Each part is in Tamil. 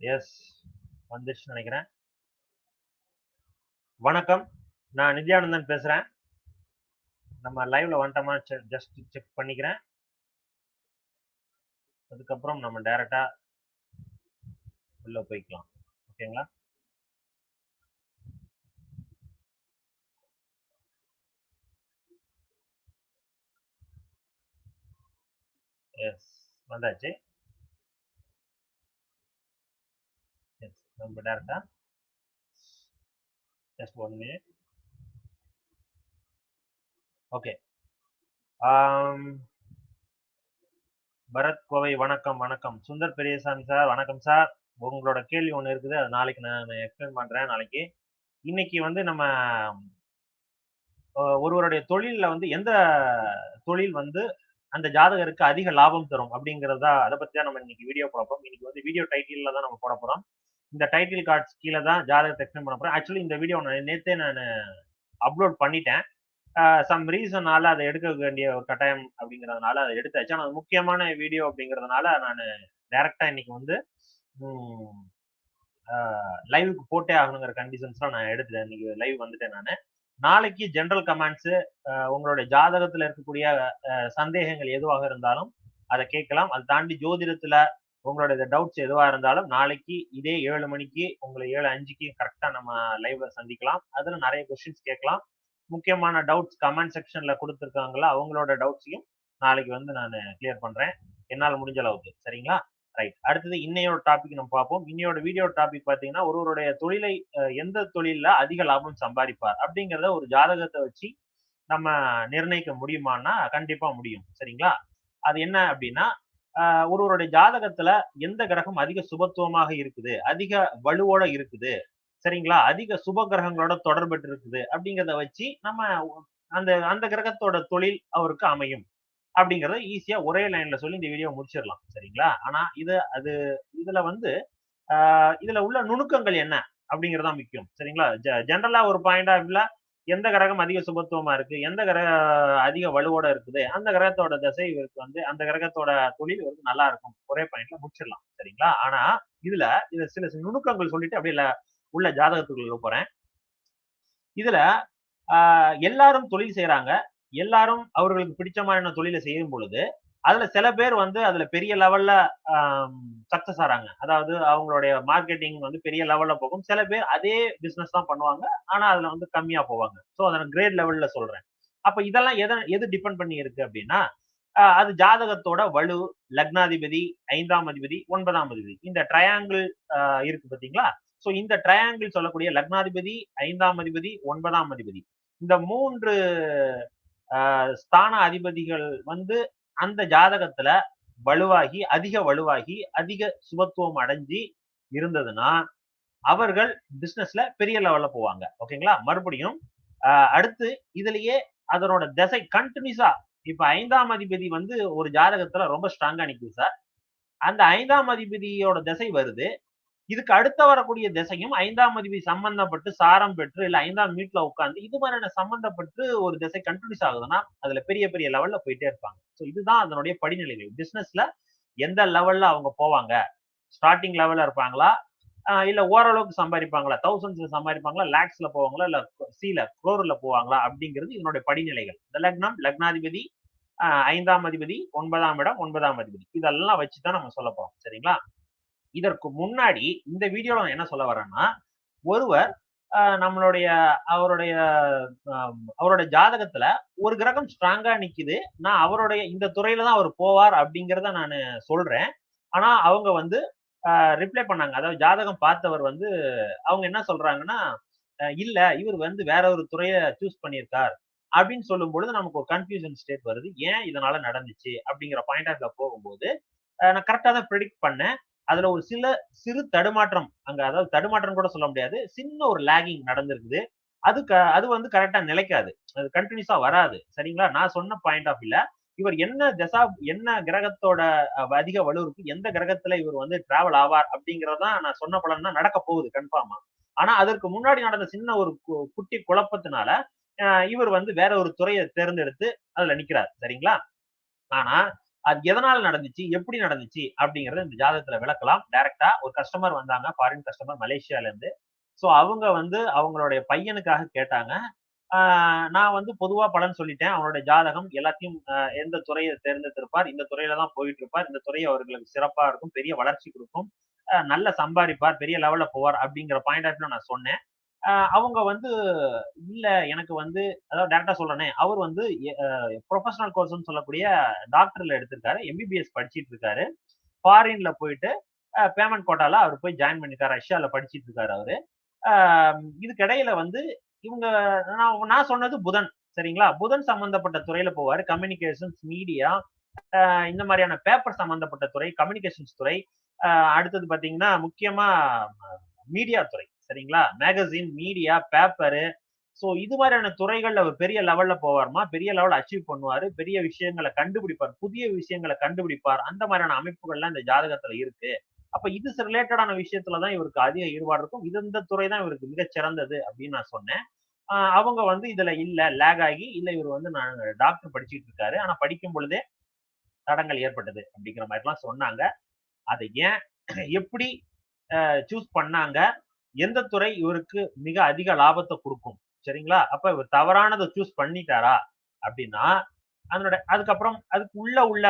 எஸ் வந்துருச்சு நினைக்கிறேன். வணக்கம். நான் நித்யானந்தன் பேசுறேன். நம்ம லைவ்ல வந்துட்டோமா? ஜஸ்ட் செக் பண்ணிக்கிறேன். அதுக்கப்புறம் நம்ம டைரக்டா உள்ள போய்க்கலாம். ஓகேங்களா? எஸ் வந்தாச்சு. ரொம்ப நம்ம டேரக்டா just one minute okay Bharath Kovai வணக்கம் வணக்கம். சுந்தர் பெரியசாமி சார் வணக்கம் சார். உங்களோட கேள்வி ஒன்று இருக்குது. அது நாளைக்கு நான் எக்ஸ்பிளைன் பண்றேன் நாளைக்கு. இன்னைக்கு வந்து நம்ம ஒருவருடைய தொழில்ல வந்து எந்த தொழில் வந்து அந்த ஜாதகருக்கு அதிக லாபம் தரும் அப்படிங்கிறதா அதை பத்தி தான் நம்ம இன்னைக்கு வீடியோ போட போறோம். இன்னைக்கு வந்து வீடியோ டைட்டிலில் தான் நம்ம போட போறோம். இந்த டைட்டில் கார்ட்ஸ் கீழே தான் ஜாதகத்தை எக்ஸ்பிளைன் பண்ண போகிறேன் ஆக்சுவலி இந்த வீடியோ நான் நேற்றே நான் அப்லோட் பண்ணிட்டேன். சம் ரீசனால அதை எடுக்க வேண்டிய ஒரு கட்டாயம் அப்படிங்கிறதுனால அதை எடுத்தாச்சு. ஆனால் அது முக்கியமான வீடியோ அப்படிங்கிறதுனால நான் டைரக்டாக இன்னைக்கு வந்து லைவுக்கு போட்டே ஆகணுங்கிற கண்டிஷன்ஸ்லாம் நான் எடுத்துட்டேன். இன்னைக்கு லைவ் வந்துட்டேன் நான். நாளைக்கு ஜென்ரல் கமெண்ட்ஸு உங்களுடைய ஜாதகத்தில் இருக்கக்கூடிய சந்தேகங்கள் எதுவாக இருந்தாலும் அதை கேட்கலாம். அதை தாண்டி ஜோதிடத்தில் உங்களுடைய டவுட்ஸ் எதுவா இருந்தாலும் நாளைக்கு இதே ஏழு மணிக்கு உங்களை ஏழு அஞ்சுக்கு கரெக்டா நம்ம லைவ்ல சந்திக்கலாம். அதுல நிறைய கொஸ்டின்ஸ் கேட்கலாம். முக்கியமான டவுட்ஸ் கமெண்ட் செக்ஷன்ல கொடுத்துருக்காங்களா அவங்களோட டவுட்ஸையும் நாளைக்கு வந்து நான் கிளியர் பண்றேன். என்னால் முடிஞ்ச அளவுக்கு. சரிங்களா? ரைட் அடுத்தது இன்னையோட டாபிக் நம்ம பார்ப்போம். இன்னையோட வீடியோ டாபிக் பார்த்தீங்கன்னா ஒருவருடைய தொழிலை எந்த தொழிலில் அதிக லாபம் சம்பாதிப்பார் அப்படிங்கிறத ஒரு ஜாதகத்தை வச்சு நம்ம நிர்ணயிக்க முடியுமான்னா கண்டிப்பாக முடியும். சரிங்களா? அது என்ன அப்படின்னா ஒருவருடைய ஜாதகத்துல எந்த கிரகம் அதிக சுபத்துவமாக இருக்குது? அதிக வலுவோட இருக்குது. சரிங்களா? அதிக சுப கிரகங்களோட தொடர்பட்டு இருக்குது அப்படிங்கிறத வச்சு நம்ம அந்த அந்த கிரகத்தோட தொழில் அவருக்கு அமையும். அப்படிங்கறத ஈஸியா ஒரே லைன்ல சொல்லி இந்த வீடியோ முடிச்சிடலாம். சரிங்களா? ஆனா இது அது இதுல வந்து ஆஹ் இதுல உள்ள நுணுக்கங்கள் என்ன? அப்படிங்கறதா முக்கியம். சரிங்களா? ஜென்ரலா ஒரு பாயிண்டா இல்ல எந்த கிரகம் அதிக சுபத்துவமா இருக்கு? எந்த கிரக அதிக வலுவோட இருக்குது? அந்த கிரகத்தோட தசை இவருக்கு வந்து அந்த கிரகத்தோட தொழில் இவருக்கு நல்லா இருக்கும். ஒரே பாயிண்ட்ல முடிச்சிடலாம். சரிங்களா? ஆனா இதுல இது சில சில நுணுக்கங்கள் சொல்லிட்டு அப்படியே உள்ள ஜாதகத்துக்குள்ள போறேன். இதுல ஆஹ் எல்லாரும் தொழில் செய்யறாங்க எல்லாரும் அவர்களுக்கு பிடிச்ச மாதிரியான தொழிலை செய்யும் பொழுது அதுல சில பேர் வந்து அதுல பெரிய லெவல்ல சக்சஸ் ஆறாங்க. அதாவது அவங்களுடைய மார்க்கெட்டிங் வந்து பெரிய லெவல்ல போகும். சில பேர் அதே பிசினஸ் தான் பண்ணுவாங்க. ஆனா அதுல வந்து கம்மியா போவாங்க. ஸோ அதை கிரேட் லெவல்ல சொல்றேன். அப்ப இதெல்லாம் எதை எது டிபெண்ட் பண்ணி இருக்கு அப்படின்னா அது ஜாதகத்தோட வலு லக்னாதிபதி ஐந்தாம் அதிபதி ஒன்பதாம் அதிபதி. இந்த ட்ரையாங்கிள் இருக்கு பாத்தீங்களா சோ இந்த ட்ரையாங்கிள் சொல்லக்கூடிய லக்னாதிபதி ஐந்தாம் அதிபதி ஒன்பதாம் அதிபதி. இந்த மூன்று ஸ்தான அதிபதிகள் வந்து அந்த ஜாதகத்துல வலுவாகி அதிக வலுவாகி அதிக சுபத்துவம் அடைஞ்சி இருந்ததுன்னா அவர்கள் பிசினஸ்ல பெரிய லெவல்ல போவாங்க. ஓகேங்களா மறுபடியும் அடுத்து இதுலயே அதனோட திசை கண்டினியூஸா இப்ப ஐந்தாம் அதிபதி வந்து ஒரு ஜாதகத்துல ரொம்ப ஸ்ட்ராங்கா நிக்குது சார் அந்த ஐந்தாம் அதிபதியோட திசை வருது. இதுக்கு அடுத்த வரக்கூடிய திசையும் ஐந்தாம் அதிபதி சம்பந்தப்பட்டு சாரம் பெற்று இல்ல ஐந்தாம் வீட்டுல உட்கார்ந்து இது மாதிரியான சம்பந்தப்பட்டு ஒரு திசை கண்டினியூஸ் ஆகுதுன்னா அதுல பெரிய பெரிய லெவல்ல போயிட்டே இருப்பாங்க. ஸோ இதுதான் அதனுடைய படிநிலைகள். பிசினஸ்ல எந்த லெவல்ல அவங்க போவாங்க? ஸ்டார்டிங் லெவல்ல இருப்பாங்களா? ஆஹ் இல்ல ஓரளவுக்கு சம்பாதிப்பாங்களா? தௌசண்ட்ஸ்ல சம்பாதிப்பாங்களா? லேக்ஸ்ல போவாங்களா? இல்ல சீல குரோர்ல போவாங்களா? அப்படிங்கிறது இதனுடைய படிநிலைகள். இந்த லக்னம் லக்னாதிபதி ஐந்தாம் அதிபதி ஒன்பதாம் இடம் ஒன்பதாம் அதிபதி. இதெல்லாம் வச்சுதான் நம்ம சொல்ல போறோம். சரிங்களா? இதற்கு முன்னாடி இந்த வீடியோல நான் என்ன சொல்ல வரேன்னா ஒருவர் நம்மளுடைய அவருடைய அவருடைய ஜாதகத்துல ஒரு கிரகம் ஸ்ட்ராங்கா நிக்குது. நான் அவருடைய இந்த துறையில தான் அவர் போவார் அப்படிங்கிறத நான் சொல்றேன். ஆனா அவங்க வந்து ரிப்ளை பண்ணாங்க. அதாவது ஜாதகம் பார்த்தவர் வந்து அவங்க என்ன சொல்றாங்கன்னா இல்ல இவர் வந்து வேற ஒரு துறையை சூஸ் பண்ணியிருக்கார். அப்படின்னு சொல்லும் பொழுது நமக்கு ஒரு கன்ஃபியூஷன் ஸ்டேட் வருது. ஏன் இதனால நடந்துச்சு? அப்படிங்கிற பாயிண்ட் ஆஃப் போகும்போது நான் கரெக்டா தான் ப்ரிடிக்ட் பண்ணேன். அதுல ஒரு சில சிறு தடுமாற்றம் அங்க அதாவது தடுமாற்றம் கூட சொல்ல முடியாது. சின்ன ஒரு லேகிங் நடந்திருக்குது. அது க- அது வந்து கரெக்டா நிலைக்காது. அது கண்டினியூஸா வராது. சரிங்களா? நான் சொன்ன பாயிண்ட் ஆஃப் இல்ல இவர் என்ன தசா என்ன கிரகத்தோட அதிக வலு இருக்கு எந்த கிரகத்துல இவர் வந்து டிராவல் ஆவார் அப்படிங்கறதான் நான் சொன்ன பலன் தான் நடக்க போகுது கன்ஃபார்மா ஆனா அதற்கு முன்னாடி நடந்த சின்ன ஒரு கு- குட்டி குழப்பத்தினால இவர் வந்து வேற ஒரு துறையை தேர்ந்தெடுத்து அதுல நிக்கிறார். சரிங்களா? ஆனா அது எதனால நடந்துச்சு? எப்படி நடந்துச்சு? அப்படிங்கறத இந்த ஜாதகத்துல விளக்கலாம். டைரக்டா ஒரு கஸ்டமர் வந்தாங்க ஃபாரின் கஸ்டமர் மலேசியால இருந்து சோ அவங்க வந்து அவங்களுடைய பையனுக்காக கேட்டாங்க. ஆஹ் நான் வந்து பொதுவா பலன் சொல்லிட்டேன். அவனுடைய ஜாதகம் எல்லாத்தையும் ஆஹ் எந்த துறையை தேர்ந்தெடுத்திருப்பார் இந்த துறையில தான் போயிட்டு இருப்பார் இந்த துறை அவர்களுக்கு சிறப்பா இருக்கும் பெரிய வளர்ச்சி கொடுக்கும். நல்ல சம்பாதிப்பார் பெரிய லெவல்ல போவார் அப்படிங்கிற பாயிண்ட் ஆஃப் நான் சொன்னேன். அவங்க வந்து இல்ல எனக்கு வந்து அதாவது டேரக்டா சொல்றேனே அவர் வந்து ப்ரொஃபஷனல் கோர்ஸ்னு சொல்லக்கூடிய டாக்டர்ல எடுத்திருக்காரு எம்பிபிஎஸ் படிச்சிட்டு இருக்காரு. ஃபாரின்ல போயிட்டு பேமெண்ட் கோட்டால அவர் போய் ஜாயின் பண்ணிருக்காரு ரஷ்யால படிச்சிட்டு இருக்காரு அவரு. இதுக்கிடையில வந்து இவங்க நான் நான் சொன்னது புதன் சரிங்களா? புதன் சம்பந்தப்பட்ட துறையில போவாரு கம்யூனிகேஷன்ஸ் மீடியா இந்த மாதிரியான பேப்பர் சம்பந்தப்பட்ட துறை கம்யூனிகேஷன்ஸ் துறை அடுத்தது பாத்தீங்கன்னா முக்கியமா மீடியா துறை. சரிங்களா? மேகசின் மீடியா பேப்பரு ஸோ இது மாதிரியான துறைகள்ல அவர் பெரிய லெவல்ல போவார்மா பெரிய லெவல் அச்சீவ் பண்ணுவாரு. பெரிய விஷயங்களை கண்டுபிடிப்பார். புதிய விஷயங்களை கண்டுபிடிப்பார். அந்த மாதிரியான அமைப்புகள்லாம் இந்த ஜாதகத்துல இருக்கு. அப்ப இது ரிலேட்டடான விஷயத்துலதான் இவருக்கு அதிக ஈடுபாடு இருக்கும். இது இந்த துறை தான் இவருக்கு மிகச் சிறந்தது அப்படின்னு நான் சொன்னேன். அவங்க வந்து இதுல இல்ல லேக் ஆகி இல்ல இவர் வந்து நான் டாக்டர் படிச்சுட்டு இருக்காரு. ஆனா படிக்கும் பொழுதே தடங்கள் ஏற்பட்டது அப்படிங்கிற மாதிரிலாம் சொன்னாங்க. அதை ஏன் எப்படி சூஸ் பண்ணாங்க? எந்த துறை இவருக்கு மிக அதிக லாபத்தை கொடுக்கும்? சரிங்களா? அப்ப இவர் தவறானதை சூஸ் பண்ணிட்டாரா? அப்படின்னா அதனோட அதுக்கப்புறம் அதுக்கு உள்ள உள்ள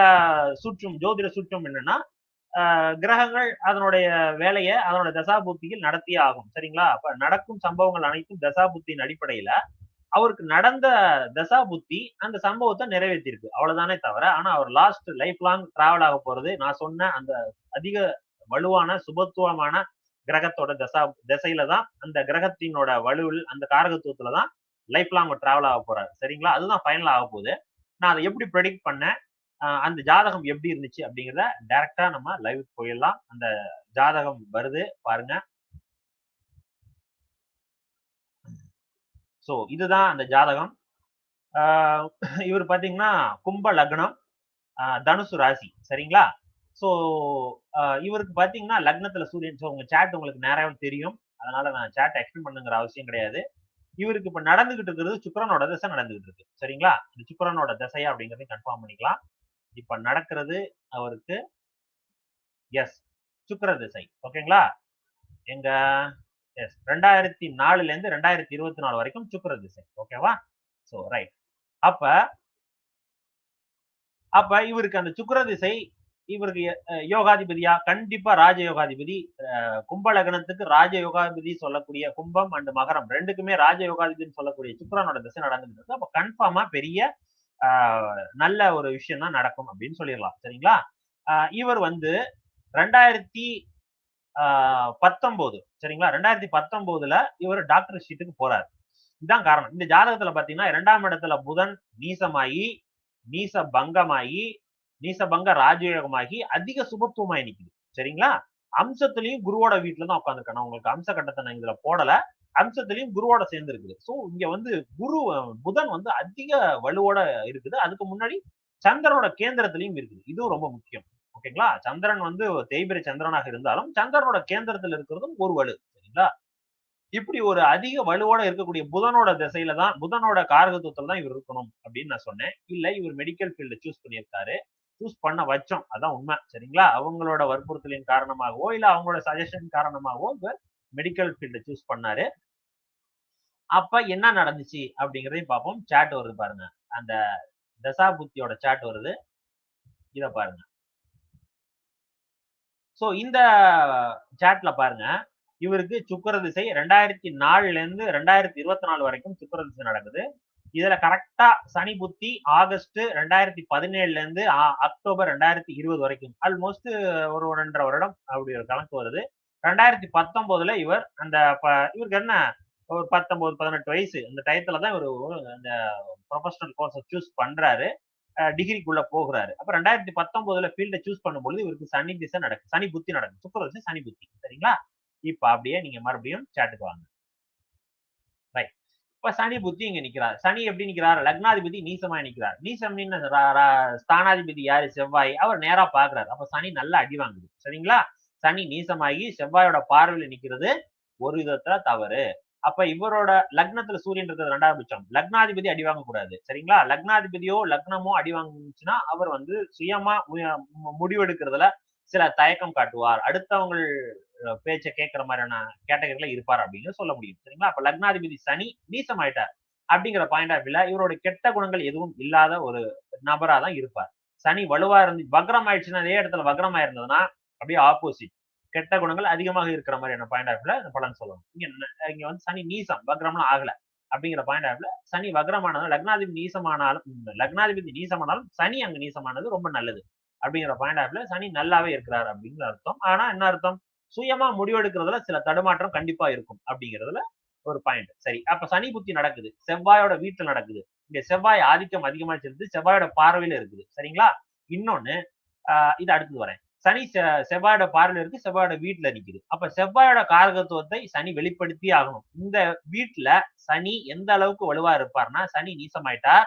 சுற்றும் ஜோதிட சுற்றும் என்னன்னா கிரகங்கள் அதனுடைய வேலையை அதனோட தசாபுத்தியில் நடத்தியே ஆகும். சரிங்களா? அப்ப நடக்கும் சம்பவங்கள் அனைத்தும் தசாபுத்தியின் அடிப்படையில அவருக்கு நடந்த தசாபுத்தி அந்த சம்பவத்தை நிறைவேற்றிருக்கு அவ்வளவுதானே தவிர ஆனா அவர் லாஸ்ட் லைஃப் லாங் டிராவல் ஆக போறது நான் சொன்ன அந்த அதிக வலுவான சுபத்துவமான கிரகத்தோட தசா திசையில தான் அந்த கிரகத்தினோட வலுவில் அந்த காரகத்துவத்துல தான் லைஃப் லாங் டிராவல் ஆக போறாரு. சரிங்களா? அதுதான் ஃபைனல் ஆக போகுது. நான் அதை எப்படி ப்ரெடிக்ட் பண்ணேன்? அந்த ஜாதகம் எப்படி இருந்துச்சு அப்படிங்கிறத டைரக்டா நம்ம லைவ் போயிடலாம். அந்த ஜாதகம் வருது பாருங்க. சோ இதுதான் அந்த ஜாதகம். இவர் பாத்தீங்கன்னா கும்ப லக்னம் தனுசு ராசி. சரிங்களா? ஸோ இவருக்கு பாத்தீங்கன்னா லக்னத்துல சூரியன். ஸோ உங்க சேட் உங்களுக்கு நேரம் தெரியும். அதனால நான் சேட் எக்ஸ்பிளைன் பண்ணுங்கிற அவசியம் கிடையாது. இவருக்கு இப்ப நடந்துகிட்டு இருக்கிறது சுக்கரனோட திசை நடந்துகிட்டு இருக்கு. சரிங்களா? இந்த சுக்கரனோட தசையா அப்படிங்கறதையும் கன்ஃபார்ம் பண்ணிக்கலாம். இப்ப நடக்கிறது அவருக்கு எஸ் சுக்கர திசை. ஓகேங்களா? எங்க எஸ் ரெண்டாயிரத்தி நாலுல இருந்து ரெண்டாயிரத்தி இருபத்தி நாலு வரைக்கும் சுக்கர திசை. ஓகேவா? சோ ரைட் அப்ப அப்ப இவருக்கு அந்த சுக்கர திசை இவருக்கு யோகாதிபதியா? கண்டிப்பா ராஜ யோகாதிபதி கும்பலகனத்துக்கு ராஜ யோகாதிபதி சொல்லக்கூடிய கும்பம் அண்ட் மகரம் ரெண்டுக்குமே ராஜ யோகாதிபதினு சொல்லக்கூடிய சுக்கரனோட திசை நடந்துட்டு இருக்கு. அப்ப கன்ஃபார்மா பெரிய நல்ல ஒரு விஷயம் தான் நடக்கும் அப்படின்னு சொல்லிடலாம். சரிங்களா? இவர் வந்து ரெண்டாயிரத்தி பத்தொன்பது சரிங்களா? ரெண்டாயிரத்தி பத்தொன்பதுல இவர் டாக்டர் ஷீட்டுக்கு போறாரு. இதுதான் காரணம். இந்த ஜாதகத்துல பாத்தீங்கன்னா இரண்டாம் இடத்துல புதன் நீசமாயி நீச பங்கமாயி நீசபங்க ராஜயோகமாகி அதிக சுபத்துவமாய் நிக்குது. சரிங்களா? அம்சத்திலையும் குருவோட வீட்டுல தான் உட்காந்துருக்கேன் உங்களுக்கு அம்ச கட்டத்தை நான் இதுல போடல. அம்சத்திலையும் குருவோட சேர்ந்து இருக்குது. ஸோ இங்க வந்து குரு புதன் வந்து அதிக வலுவோட இருக்குது. அதுக்கு முன்னாடி சந்திரனோட கேந்திரத்திலையும் இருக்குது. இதுவும் ரொம்ப முக்கியம். ஓகேங்களா? சந்திரன் வந்து தேய்பிரை சந்திரனாக இருந்தாலும் சந்திரனோட கேந்திரத்தில் இருக்கிறதும் ஒரு வலு. சரிங்களா? இப்படி ஒரு அதிக வலுவோட இருக்கக்கூடிய புதனோட திசையில தான் புதனோட காரகத்துவத்துல தான் இவர் இருக்கணும் அப்படின்னு நான் சொன்னேன். இல்ல இவர் மெடிக்கல் ஃபீல்ட சூஸ் பண்ணியிருக்காரு. சூஸ் பண்ண வச்சோம். அதான் உண்மை. சரிங்களா? அவங்களோட வற்புறுத்தலின் காரணமாகவோ இல்ல அவங்களோட சஜஷன் காரணமாகவோ இவர் மெடிக்கல் ஃபீல்ட சூஸ் பண்ணாரு. அப்ப என்ன நடந்துச்சு அப்படிங்கறதையும் பார்ப்போம். சாட் வருது பாருங்க. அந்த தசா புத்தியோட சாட் வருது. இத பாருங்க. சோ இந்த சாட்ல பாருங்க. இவருக்கு சுக்கர திசை ரெண்டாயிரத்தி நாலுல இருந்து ரெண்டாயிரத்தி இருபத்தி நாலு வரைக்கும் சுக்கர திசை நடக்குது. இதுல கரெக்டா சனி புத்தி ஆகஸ்ட் ரெண்டாயிரத்தி பதினேழுல இருந்து அக்டோபர் ரெண்டாயிரத்தி இருபது வரைக்கும். ஆல்மோஸ்ட் ஒரு ரெண்டரை வருடம் அப்படி ஒரு கணக்கு வருது. ரெண்டாயிரத்தி பத்தொன்பதுல இவர் அந்த இவருக்கு என்ன? ஒரு பத்தொன்பது பதினெட்டு வயசு. இந்த டயத்துல தான் இவர் அந்த ப்ரொஃபஷனல் கோர்ஸை சூஸ் பண்றாரு. டிகிரிக்குள்ள போகிறாரு. அப்ப ரெண்டாயிரத்தி பத்தொன்பதுல ஃபீல்டை சூஸ் பண்ணும்பொழுது இவருக்கு சனி திசை நடக்கும் சனி புத்தி நடக்கும். சுக்கர வச்சு சனி புத்தி. சரிங்களா? இப்ப அப்படியே நீங்க மறுபடியும் சாட்டுக்கு வாங்க. ரைட் இப்ப சனி புத்தி இங்க நிக்கிறார். சனி எப்படி நிக்கிறார்? லக்னாதிபதி நீசமா நிக்கிறார். நீசம் ஸ்தானாதிபதி யாரு? செவ்வாய். அவர் நேரா பாக்குறாரு. அப்ப சனி நல்லா அடி வாங்குது. சரிங்களா? சனி நீசமாகி செவ்வாயோட பார்வையில நிக்கிறது ஒரு விதத்துல தவறு. அப்ப இவரோட லக்னத்துல சூரியன் இருக்கிறது ரெண்டாவது பட்சம். லக்னாதிபதி அடி வாங்க கூடாது சரிங்களா? லக்னாதிபதியோ லக்னமோ அடி வாங்குச்சுன்னா அவர் வந்து சுயமா மு- முடிவெடுக்கிறதுல சில தயக்கம் காட்டுவார். அடுத்தவங்க பேச்சை கேட்கிற மாதிரியான கேட்டகரியில இருப்பார் அப்படின்னு சொல்ல முடியும். சரிங்களா? அப்ப லக்னாதிபதி சனி நீசமாயிட்டார் அப்படிங்கிற பாயிண்ட் ஆஃப் வியூல இவரோட கெட்ட குணங்கள் எதுவும் இல்லாத ஒரு நபரா தான் இருப்பார். சனி வலுவா இருந்து வக்ரம் ஆயிடுச்சுன்னா அதே இடத்துல வக்ரம் ஆயிருந்ததுன்னா அப்படியே ஆப்போசிட் கெட்ட குணங்கள் அதிகமாக இருக்கிற மாதிரியான பாயிண்ட் ஆஃப் வியூல பலன் சொல்லணும். இங்க இங்க வந்து சனி நீசம் வக்ரம்லாம் ஆகல அப்படிங்கிற பாயிண்ட் ஆஃப்ல சனி வக்ரமானதும் லக்னாதிபதி நீசமானாலும் லக்னாதிபதி நீசமானாலும் சனி அங்க நீசமானது ரொம்ப நல்லது. அப்படிங்கிற பாயிண்ட் ஆஃப்ல சனி நல்லாவே இருக்கிறார் அப்படிங்கிற அர்த்தம். ஆனா என்ன அர்த்தம்? சுயமா முடிவெடுக்கிறதுல சில தடுமாற்றம் கண்டிப்பா இருக்கும் அப்படிங்கிறதுல ஒரு பாயிண்ட் சரி அப்ப சனி புத்தி நடக்குது. செவ்வாயோட வீட்டுல நடக்குது. இங்க செவ்வாய் ஆதிக்கம் அதிகமா செலுத்து செவ்வாயோட பார்வையில இருக்குது. சரிங்களா? இன்னொன்னு ஆஹ் இது அடுத்து வரேன். சனி செ- செவ்வாயோட பார்வையில இருக்கு செவ்வாயோட வீட்டுல நிக்குது. அப்ப செவ்வாயோட காரகத்துவத்தை சனி வெளிப்படுத்தி ஆகணும். இந்த வீட்டுல சனி எந்த அளவுக்கு வலுவா இருப்பார்னா சனி நீசமாயிட்டார்.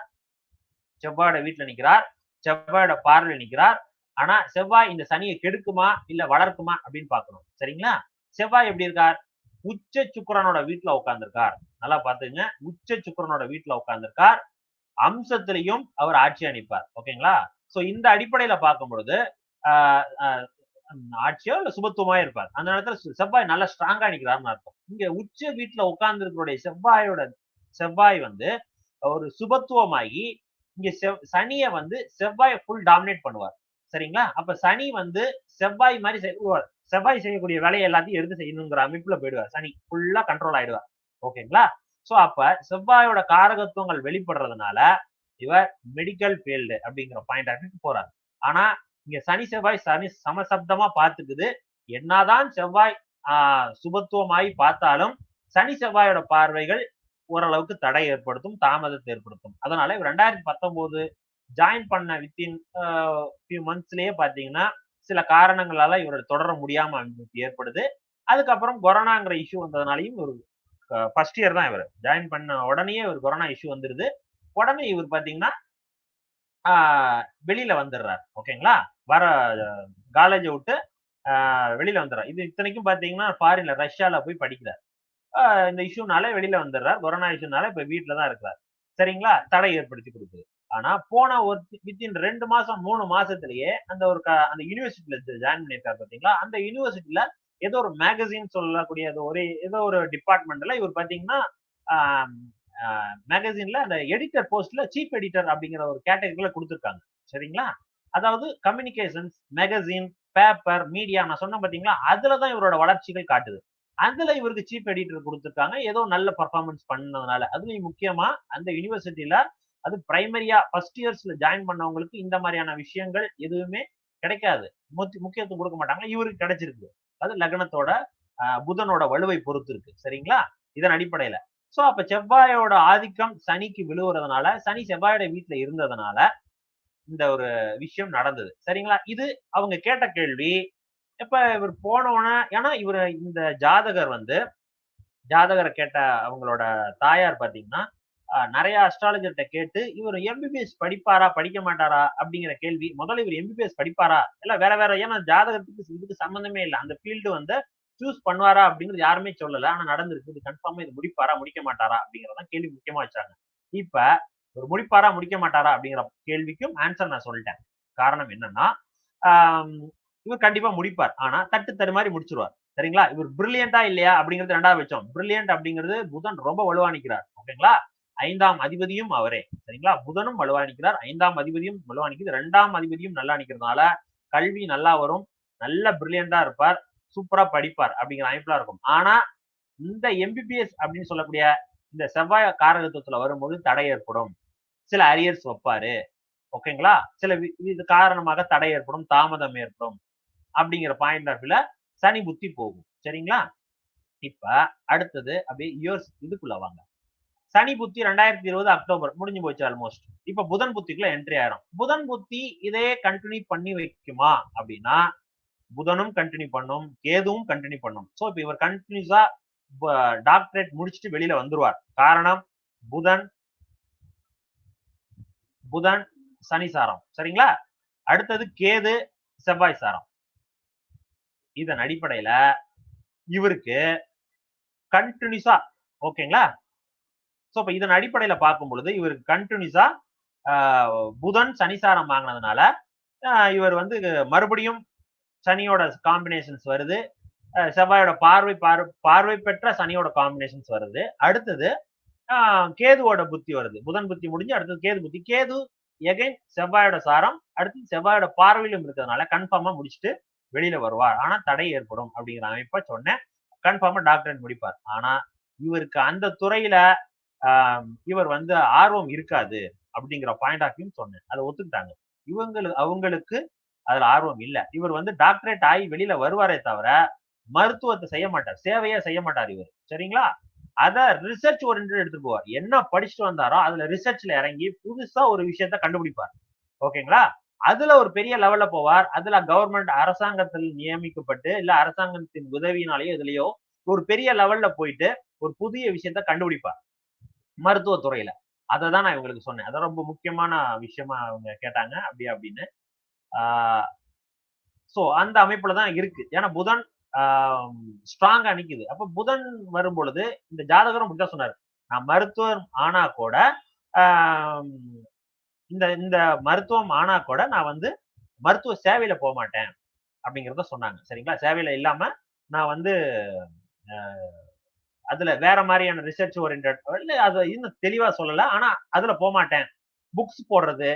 செவ்வாயோட வீட்டுல நிக்கிறார். செவ்வாயோட பார்வையில் நிற்கிறார் ஆனா செவ்வாய் இந்த சனியை கெடுக்குமா? இல்ல வளர்க்குமா? அப்படின்னு பாக்கணும் சரிங்களா? செவ்வாய் எப்படி இருக்கார்? உச்ச சுக்கரனோட வீட்டுல உட்கார்ந்துருக்கார். நல்லா பாத்துங்க உச்ச சுக்கரனோட வீட்டுல உட்கார்ந்துருக்கார். அம்சத்திலையும் அவர் ஆட்சி அணிப்பார். ஓகேங்களா? சோ இந்த அடிப்படையில பார்க்கும் பொழுது ஆஹ் ஆட்சியோ இல்ல சுபத்துவமா இருப்பார். அந்த நேரத்துல செவ்வாய் நல்லா ஸ்ட்ராங்கா நிக்கிறாருன்னு அர்த்தம். இங்க உச்ச வீட்டுல உட்கார்ந்து செவ்வாயோட செவ்வாய் வந்து ஒரு சுபத்துவமாகி இங்க செவ் சனியை வந்து செவ்வாயை ஃபுல் டாமினேட் பண்ணுவார். சரிங்களா? அப்ப சனி வந்து செவ்வாய் மாதிரி செய்வார் செவ்வாய் செய்யக்கூடிய வேலையை எல்லாத்தையும் எடுத்து செய்யணுங்கிற அமைப்புல போயிடுவார். சனி ஃபுல்லா கண்ட்ரோல் ஆயிடுவார். ஓகேங்களா? சோ அப்ப செவ்வாயோட காரகத்துவங்கள் வெளிப்படுறதுனால இவர் மெடிக்கல் ஃபீல்டு அப்படிங்கிற பாயிண்ட் ஆஃப் போறார். ஆனா இங்க சனி செவ்வாய் சனி சமசப்தமா பார்த்துக்குது. என்னதான் செவ்வாய் ஆஹ் சுபத்துவமாய் பார்த்தாலும் சனி செவ்வாயோட பார்வைகள் ஓரளவுக்கு தடை ஏற்படுத்தும் தாமதத்தை ஏற்படுத்தும். அதனால இவர் ரெண்டாயிரத்தி பத்தொன்பது ஜாயின் பண்ண வித்தின் ஃபியூ மந்த்ஸ்லயே பாத்தீங்கன்னா சில காரணங்களால இவர் தொடர முடியாம ஏற்படுது. அதுக்கப்புறம் கொரோனாங்கிற இஷ்யூ வந்ததுனாலையும் ஒரு ஃபர்ஸ்ட் இயர் தான் இவர். ஜாயின் பண்ண உடனே இவர் கொரோனா இஷ்யூ வந்துருது. உடனே இவர் பாத்தீங்கன்னா ஆஹ் வெளியில வந்துடுறார் ஓகேங்களா? வர காலேஜை விட்டு ஆஹ் வெளியில வந்துடுறார் இது இத்தனைக்கும் பாத்தீங்கன்னா ஃபாரின்ல ரஷ்யால போய் படிக்கிறார். இந்த இஷ்யூனால வெளியில வந்துடுறார். கொரோனா இஷ்யூனால இப்ப வீட்டுல தான் இருக்கிறார். சரிங்களா? தடை ஏற்படுத்தி கொடுக்குது. ஆனா போன ஒரு வித்தின் ரெண்டு மாசம் மூணு மாசத்திலேயே அந்த ஒரு அந்த யூனிவர்சிட்டியில ஜாயின் பண்ணியிருக்காரு பாத்தீங்களா? அந்த யூனிவர்சிட்டியில ஏதோ ஒரு மேகசின் சொல்லக்கூடிய ஏதோ ஒரு ஏதோ ஒரு டிபார்ட்மெண்ட்ல இவர் பாத்தீங்கன்னா மேகசின்ல அந்த எடிட்டர் போஸ்ட்ல சீஃப் எடிட்டர் அப்படிங்கிற ஒரு கேட்டகரியில கொடுத்துருக்காங்க. சரிங்களா? அதாவது கம்யூனிகேஷன்ஸ் மேகசின் பேப்பர் மீடியா நான் சொன்னேன் பாத்தீங்களா? அதுலதான் இவரோட வளர்ச்சிகள் காட்டுது. அதுல இவருக்கு சீஃப் எடிட்டர் கொடுத்துருக்காங்க. ஏதோ நல்ல பர்ஃபார்மன்ஸ் பண்ணதுனால. அதுலயும் முக்கியமா அந்த யூனிவர்சிட்டியில அது பிரைமரியா ஃபர்ஸ்ட் இயர்ஸ்ல ஜாயின் பண்ணவங்களுக்கு இந்த மாதிரியான விஷயங்கள் எதுவுமே கிடைக்காது. முக்கியத்துவம் கொடுக்க மாட்டாங்க. இவருக்கு கிடைச்சிருக்கு. அது லக்னத்தோட ஆஹ், புதனோட வலுவை பொறுத்து இருக்கு. சரிங்களா? இதன் அடிப்படையில. சோ அப்ப செவ்வாயோட ஆதிக்கம் சனிக்கு விழுவுறதுனால சனி செவ்வாயோட வீட்டுல இருந்ததுனால இந்த ஒரு விஷயம் நடந்தது. சரிங்களா? இது அவங்க கேட்ட கேள்வி. இப்ப இவர் போனோன்னே ஏன்னா இவர் இந்த ஜாதகர் வந்து ஜாதகரை கேட்ட அவங்களோட தாயார் பாத்தீங்கன்னா நிறைய அஸ்ட்ராலஜர்கிட்ட கேட்டு இவர் எம்பிபிஎஸ் படிப்பாரா படிக்க மாட்டாரா அப்படிங்கிற கேள்வி முதல்ல இவர் எம்பிபிஎஸ் படிப்பாரா? இல்ல வேற வேற ஏன்னா ஜாதகத்துக்கு இதுக்கு சம்மந்தமே இல்லை. அந்த ஃபீல்டு வந்து சூஸ் பண்ணுவாரா அப்படிங்கிறது யாருமே சொல்லல. ஆனா நடந்திருக்கு. இது கன்ஃபார்மா இது முடிப்பாரா முடிக்க மாட்டாரா அப்படிங்கறதான் கேள்வி முக்கியமா வச்சாங்க. இப்ப ஒரு முடிப்பாரா முடிக்க மாட்டாரா அப்படிங்கிற கேள்விக்கும் ஆன்சர் நான் சொல்லிட்டேன். காரணம் என்னன்னா இவர் கண்டிப்பா முடிப்பார். ஆனா தட்டு தரு மாதிரி முடிச்சிருவார். சரிங்களா? இவர் பிரில்லியண்டா இல்லையா? அப்படிங்கிறது ரெண்டாவது வச்சோம் பிரில்லியன்ட் அப்படிங்கிறது புதன் ரொம்ப வலுவாணிக்கிறார் ஓகேங்களா? ஐந்தாம் அதிபதியும் அவரே. சரிங்களா? புதனும் வலுவாணிக்கிறார் ஐந்தாம் அதிபதியும் வலுவா ரெண்டாம் அதிபதியும் நல்லா நிக்கிறதுனால கல்வி நல்லா வரும். நல்ல பிரில்லியண்டா இருப்பார். சூப்பரா படிப்பார் அப்படிங்கிற அமைப்புல இருக்கும். ஆனா இந்த எம்பிபிஎஸ் அப்படின்னு சொல்லக்கூடிய இந்த செவ்வாய் காரகத்துவத்துல வரும்போது தடை ஏற்படும். சில அரியர்ஸ் வைப்பாரு. ஓகேங்களா? சில வி- இது காரணமாக தடை ஏற்படும். தாமதம் ஏற்படும். அப்படிங்கிற பாயிண்ட் ஆஃப் வியூல சனி புத்தி போகும். சரிங்களா? இப்ப அடுத்தது அப்படியே இயர்ஸ் இதுக்குள்ள வாங்க. சனி புத்தி ரெண்டாயிரத்தி இருபது அக்டோபர் முடிஞ்சு போச்சு ஆல்மோஸ்ட் இப்ப புதன் புத்திக்குள்ள என்ட்ரி ஆயிரும். புதன் புத்தி இதே கண்டினியூ பண்ணி வைக்குமா அப்படின்னா புதனும் கண்டினியூ பண்ணும் கேதுவும் கண்டினியூ பண்ணும். சோ இப்ப இவர் கண்டினியூஸா டாக்டரேட் முடிச்சுட்டு வெளியில வந்துருவார். காரணம் புதன் புதன் சனி சாரம். சரிங்களா? அடுத்தது கேது செவ்வாய் சாரம். இதன் அடிப்படையில இவருக்கு கண்டினியூஸா ஓகேங்களா ஸோ இப்போ இதன் அடிப்படையில பார்க்கும் பொழுது இவருக்கு கண்டினியூஸா புதன் சனிசாரம் வாங்கினதுனால இவர் வந்து மறுபடியும் சனியோட காம்பினேஷன்ஸ் வருது. செவ்வாயோட பார்வை பார்வை பார்வை பெற்ற சனியோட காம்பினேஷன்ஸ் வருது. அடுத்தது கேதுவோட புத்தி வருது. புதன் புத்தி முடிஞ்சு அடுத்தது கேது புத்தி. கேது எகைன் செவ்வாயோட சாரம் அடுத்து செவ்வாயோட பார்வையிலும் இருக்கிறதுனால கன்ஃபார்மா முடிச்சுட்டு வெளியில வருவார். ஆனா தடை ஏற்படும் அப்படிங்கிற அமைப்பை சொன்னேன். கன்ஃபார்மா டாக்டரேட் முடிப்பார். ஆனா இவருக்கு அந்த துறையில இவர் வந்து ஆர்வம் இருக்காது அப்படிங்கிற பாயிண்ட் ஆஃப் வியூ சொன்னேன். அதை ஒத்துக்கிட்டாங்க. இவங்களுக்கு அவங்களுக்கு அதுல ஆர்வம் இல்ல. இவர் வந்து டாக்டரேட் ஆகி வெளியில வருவாரே தவிர மருத்துவத்தை செய்ய மாட்டார். சேவையே செய்ய மாட்டார் இவர். சரிங்களா? அத ரிசர்ச் ஓரியன்ட் எடுத்துட்டு போவார். என்ன படிச்சுட்டு வந்தாரோ அதுல ரிசர்ச்ல இறங்கி புதுசா ஒரு விஷயத்த கண்டுபிடிப்பார். ஓகேங்களா? அதுல ஒரு பெரிய லெவல்ல போவார். அதுல கவர்மெண்ட் அரசாங்கத்தில் நியமிக்கப்பட்டு இல்ல அரசாங்கத்தின் உதவியினாலேயோ இதுலயோ ஒரு பெரிய லெவல்ல போயிட்டு ஒரு புதிய விஷயத்த கண்டுபிடிப்பார். மருத்துவத்துறையில. அதை தான் நான் இவங்களுக்கு சொன்னேன். அதான் ரொம்ப முக்கியமான விஷயமா அவங்க கேட்டாங்க. அப்படி அப்படின்னு. ஸோ அந்த அமைப்புல தான் இருக்கு. ஏன்னா புதன் ஸ்ட்ராங்கா நிக்குது. அப்ப புதன் வரும் பொழுது இந்த ஜாதகரும் அப்படிதான் சொன்னாரு. நான் மருத்துவம் ஆனா கூட இந்த இந்த மருத்துவம் ஆனா கூட நான் வந்து மருத்துவ சேவையில போக மாட்டேன் அப்படிங்கிறத சொன்னாங்க. சரிங்களா? சேவையில இல்லாம நான் வந்து அதுல வேற மாதிரியான ரிசர்ச் ஓரியன்ட் அது இன்னும் தெளிவா சொல்லல. ஆனா அதுல போக மாட்டேன். புக்ஸ் போடுறது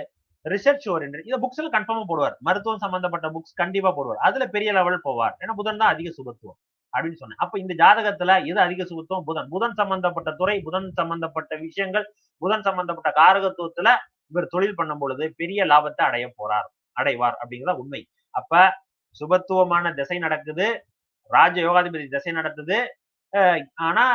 ரிசர்ச் ஓரியன்ட் இதை புக்ஸ்ல கன்ஃபார்மா போடுவார். மருத்துவம் சம்பந்தப்பட்ட புக்ஸ் கண்டிப்பா போடுவார். அதுல பெரிய லெவல் போவார். ஏன்னா புதன் தான் அதிக சுபத்துவம் அப்படின்னு சொன்னேன். அப்ப இந்த ஜாதகத்துல எது அதிக சுபத்துவம்? புதன். புதன் சம்பந்தப்பட்ட துறை புதன் சம்பந்தப்பட்ட விஷயங்கள் புதன் சம்பந்தப்பட்ட காரகத்துவத்துல இவர் தொழில் பண்ணும் பொழுது பெரிய லாபத்தை அடைய போறார் அடைவார் அப்படிங்கிறத உண்மை. அப்ப சுபத்துவமான திசை நடக்குது ராஜ யோகாதிபதி திசை நடக்குது. ஆனா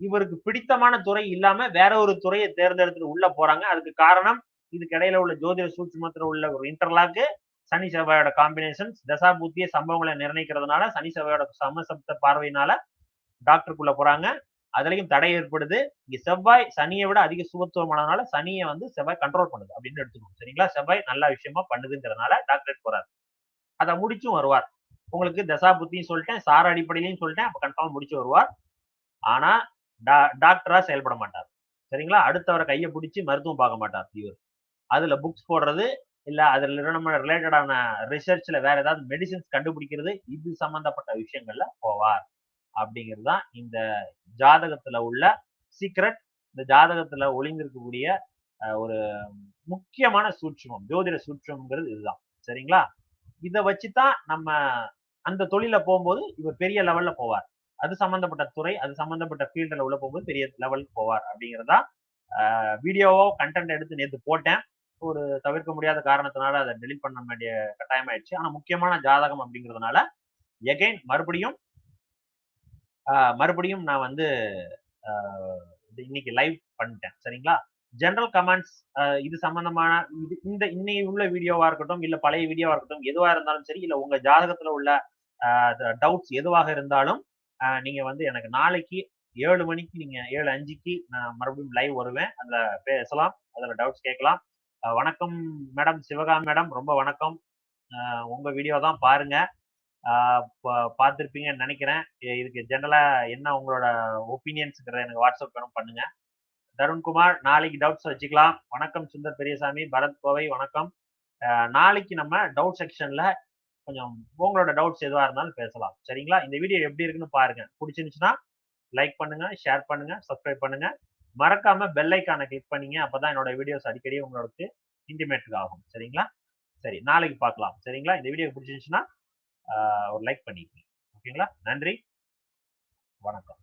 இவருக்கு பிடித்தமான துறை இல்லாம வேற ஒரு துறையை தேர்ந்தெடுத்துட்டு உள்ள போறாங்க. அதுக்கு காரணம் இதுக்கு இடையில உள்ள ஜோதிட சூட்சமத்துல உள்ள ஒரு இன்டர்லாக்கு சனி செவ்வாயோட காம்பினேஷன்ஸ் தசா பூத்திய சம்பவங்களை நிர்ணயிக்கிறதுனால சனி செவ்வாயோட சமசப்த பார்வையினால டாக்டருக்குள்ள போறாங்க. அதுலயும் தடை ஏற்படுது. இங்க செவ்வாய் சனியை விட அதிக சுபத்துவமானதுனால சனியை வந்து செவ்வாய் கண்ட்ரோல் பண்ணுது அப்படின்னு எடுத்துக்கணும் சரிங்களா? செவ்வாய் நல்ல விஷயமா பண்ணுதுங்கிறதுனால டாக்டரேட் போறாரு. அதை முடிச்சும் வருவார். உங்களுக்கு தசா புத்தியும் சொல்லிட்டேன் சார அடிப்படையிலையும் சொல்லிட்டேன் அப்ப கன்ஃபார்ம் முடிச்சு வருவார். ஆனா டாக்டரா செயல்பட மாட்டார். சரிங்களா? அடுத்தவரை கையை பிடிச்சி மருத்துவம் பார்க்க மாட்டார் இவர். அதுல புக்ஸ் போடுறது இல்ல அதுல நம்ம ரிலேட்டடான ரிசர்ச்ல வேற ஏதாவது மெடிசின்ஸ் கண்டுபிடிக்கிறது இது சம்பந்தப்பட்ட விஷயங்கள்ல போவார். அப்படிங்கிறது தான் இந்த ஜாதகத்துல உள்ள சீக்ரெட் இந்த ஜாதகத்துல ஒளிந்திருக்கக்கூடிய ஒரு முக்கியமான சூட்சமம் ஜோதிட சூட்சம்ங்கிறது இதுதான். சரிங்களா? இதை வச்சுதான் நம்ம அந்த தொழில போகும்போது இவர் பெரிய லெவல்ல போவார். அது சம்பந்தப்பட்ட துறை அது சம்பந்தப்பட்ட ஃபீல்டில் உள்ள போகும்போது பெரிய லெவலுக்கு போவார் அப்படிங்கிறதா வீடியோவோ கண்டென்ட் எடுத்து நேற்று போட்டேன். ஒரு தவிர்க்க முடியாத காரணத்தினால அதை டெலிட் பண்ண வேண்டிய கட்டாயம் ஆயிடுச்சு முக்கியமான ஜாதகம் அப்படிங்கிறதுனால எகைன் மறுபடியும் மறுபடியும் நான் வந்து இன்னைக்கு லைவ் பண்ணிட்டேன். சரிங்களா? ஜென்ரல் கமெண்ட்ஸ் இது சம்பந்தமான இது இந்த இன்னைக்கு உள்ள வீடியோவா இருக்கட்டும் இல்ல பழைய வீடியோவா இருக்கட்டும் எதுவா இருந்தாலும் சரி இல்ல உங்க ஜாதகத்துல உள்ள டவுட்ஸ் எதுவாக இருந்தாலும் நீங்க வந்து எனக்கு நாளைக்கு ஏழு மணிக்கு நீங்க ஏழு அஞ்சுக்கு நான் மறுபடியும் லைவ் வருவேன். அதுல பேசலாம் அதுல டவுட்ஸ் கேட்கலாம். வணக்கம் மேடம் சிவகாமி மேடம் ரொம்ப வணக்கம். உங்க வீடியோ தான் பாருங்க. பார்த்துருப்பீங்கன்னு நினைக்கிறேன். இதுக்கு ஜென்ரலாக என்ன உங்களோட ஒப்பீனியன்ஸுங்கிறத எனக்கு வாட்ஸ்அப் வேணும் பண்ணுங்க. தருண்குமார் நாளைக்கு டவுட்ஸ் வச்சுக்கலாம். வணக்கம் சுந்தர் பெரியசாமி பரத் கோவை வணக்கம். நாளைக்கு நம்ம டவுட் செக்ஷன்ல கொஞ்சம் உங்களோட டவுட்ஸ் எதுவாக இருந்தாலும் பேசலாம். சரிங்களா? இந்த வீடியோ எப்படி இருக்குன்னு பாருங்க. பிடிச்சிருந்துச்சுன்னா லைக் பண்ணுங்க ஷேர் பண்ணுங்க சப்ஸ்கிரைப் பண்ணுங்க. மறக்காம பெல் ஐக்கானை கிளிக் பண்ணீங்க அப்பதான் என்னோட வீடியோஸ் அடிக்கடி உங்களுக்கு இன்டிமேட் ஆகும். சரிங்களா? சரி நாளைக்கு பார்க்கலாம். சரிங்களா? இந்த வீடியோ பிடிச்சிருந்துச்சுன்னா ஒரு லைக் பண்ணிக்கோங்க. ஓகேங்களா? நன்றி. வணக்கம்.